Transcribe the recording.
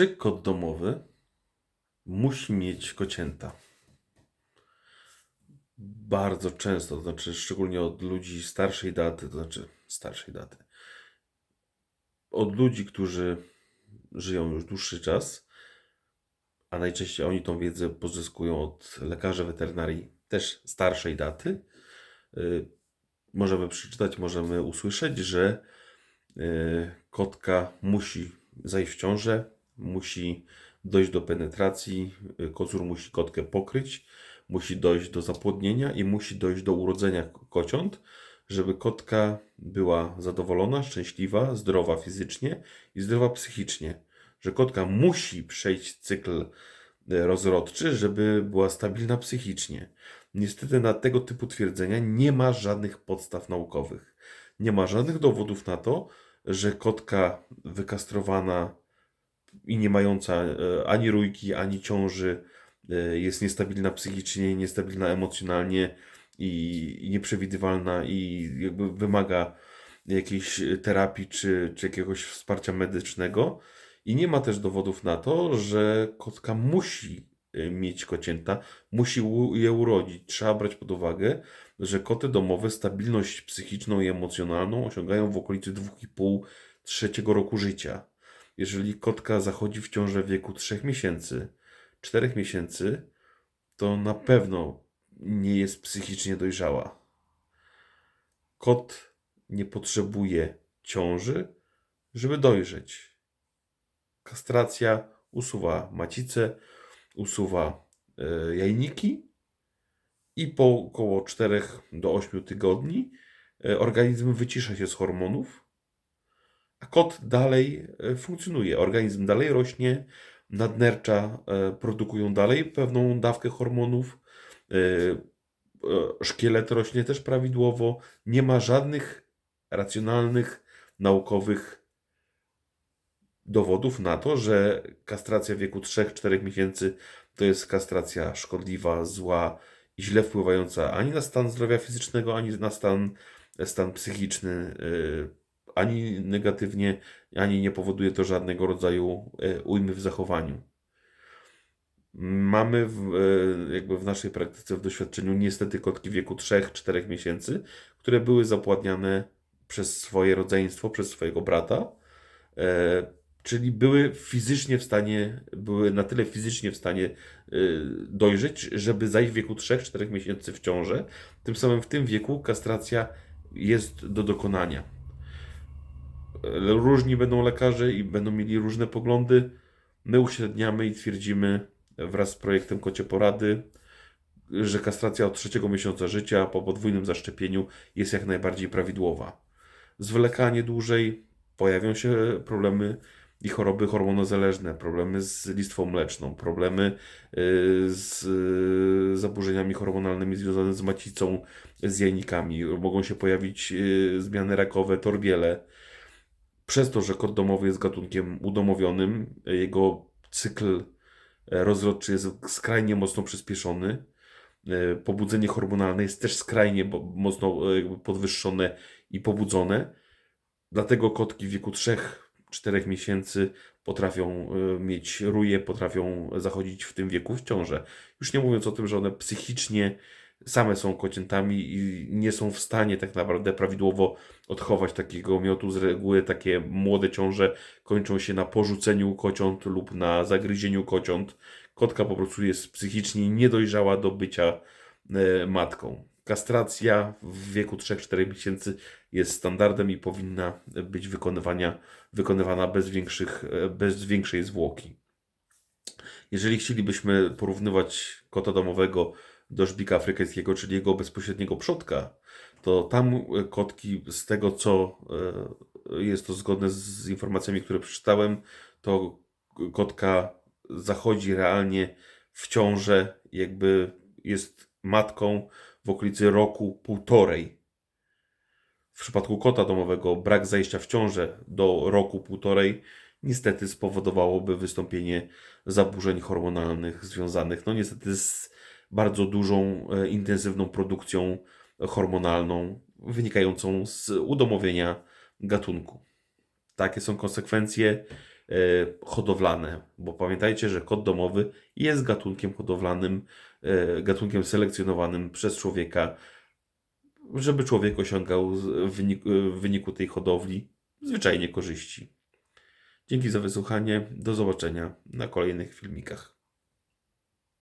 Czy kot domowy musi mieć kocięta? Bardzo często, to znaczy szczególnie od ludzi starszej daty, to znaczy starszej daty, od ludzi, którzy żyją już dłuższy czas, a najczęściej oni tą wiedzę pozyskują od lekarzy weterynarii też starszej daty, y, możemy przeczytać, możemy usłyszeć, że y, kotka musi zajść w ciążę, musi dojść do penetracji, y, kocur musi kotkę pokryć, musi dojść do zapłodnienia i musi dojść do urodzenia kociąt, żeby kotka była zadowolona, szczęśliwa, zdrowa fizycznie i zdrowa psychicznie. Że kotka musi przejść cykl y, rozrodczy, żeby była stabilna psychicznie. Niestety na tego typu twierdzenia nie ma żadnych podstaw naukowych. Nie ma żadnych dowodów na to, że kotka wykastrowana i nie mająca e, ani rójki, ani ciąży e, jest niestabilna psychicznie, niestabilna emocjonalnie i, nieprzewidywalna i jakby wymaga jakiejś terapii czy, czy jakiegoś wsparcia medycznego. I nie ma też dowodów na to, że kotka musi e, mieć kocięta, musi je urodzić. Trzeba brać pod uwagę, że koty domowe stabilność psychiczną i emocjonalną osiągają w okolicy 2,5-3 roku życia. Jeżeli kotka zachodzi w ciążę w wieku 3 miesięcy, 4 miesięcy, to na pewno nie jest psychicznie dojrzała. Kot nie potrzebuje ciąży, żeby dojrzeć. Kastracja usuwa macicę, usuwa e, jajniki i po około 4 do 8 tygodni e, organizm wycisza się z hormonów, a kot dalej e, funkcjonuje. Organizm dalej rośnie, nadnercza e, produkują dalej pewną dawkę hormonów, e, szkielet rośnie też prawidłowo. Nie ma żadnych racjonalnych, naukowych dowodów na to, że kastracja w wieku 3-4 miesięcy to jest kastracja szkodliwa, zła i źle wpływająca ani na stan zdrowia fizycznego, ani na stan, stan psychiczny, ani negatywnie, ani nie powoduje to żadnego rodzaju y, ujmy w zachowaniu. Mamy w, y, jakby w naszej praktyce, w doświadczeniu niestety kotki wieku 3-4 miesięcy, które były zapładniane przez swoje rodzeństwo, przez swojego brata, e, czyli były fizycznie w stanie, były na tyle fizycznie w stanie dojrzeć, żeby zajść w wieku 3-4 miesięcy w ciążę. Tym samym w tym wieku kastracja jest do dokonania. Różni będą lekarze i będą mieli różne poglądy. My uśredniamy i twierdzimy wraz z projektem Kocie Porady, że kastracja od trzeciego miesiąca życia po podwójnym zaszczepieniu jest jak najbardziej prawidłowa. Zwlekanie dłużej, pojawią się problemy i choroby hormonozależne, problemy z listwą mleczną, problemy y, z y, zaburzeniami hormonalnymi związane z macicą, z jajnikami. Mogą się pojawić y, zmiany rakowe, torbiele. Przez to, że kot domowy jest gatunkiem udomowionym, jego cykl e, rozrodczy jest skrajnie mocno przyspieszony. E, Pobudzenie hormonalne jest też skrajnie mocno e, podwyższone i pobudzone. Dlatego kotki w wieku 3-4 miesięcy potrafią mieć ruje, potrafią zachodzić w tym wieku w ciążę. Już nie mówiąc o tym, że one psychicznie same są kociętami i nie są w stanie tak naprawdę prawidłowo odchować takiego miotu. Z reguły takie młode ciąże kończą się na porzuceniu kociąt lub na zagryzieniu kociąt. Kotka po prostu jest psychicznie niedojrzała do bycia e, matką. Kastracja w wieku 3-4 miesięcy jest standardem i powinna być wykonywania, wykonywana bez, większych, e, bez większej zwłoki. Jeżeli chcielibyśmy porównywać kota domowego do żbika afrykańskiego, czyli jego bezpośredniego przodka, to tam e, kotki, z tego co e, jest to zgodne z informacjami, które przeczytałem, to kotka zachodzi realnie w ciążę, jakby jest matką w okolicy roku, półtorej. W przypadku kota domowego brak zajścia w ciążę do roku, półtorej niestety spowodowałoby wystąpienie zaburzeń hormonalnych związanych, no niestety z bardzo dużą, e, intensywną produkcją hormonalną wynikającą z udomowienia gatunku. Takie są konsekwencje hodowlane, bo pamiętajcie, że kot domowy jest gatunkiem hodowlanym, e, gatunkiem selekcjonowanym przez człowieka, żeby człowiek osiągał w wyniku, wyniku tej hodowli zwyczajnie korzyści. Dzięki za wysłuchanie. Do zobaczenia na kolejnych filmikach.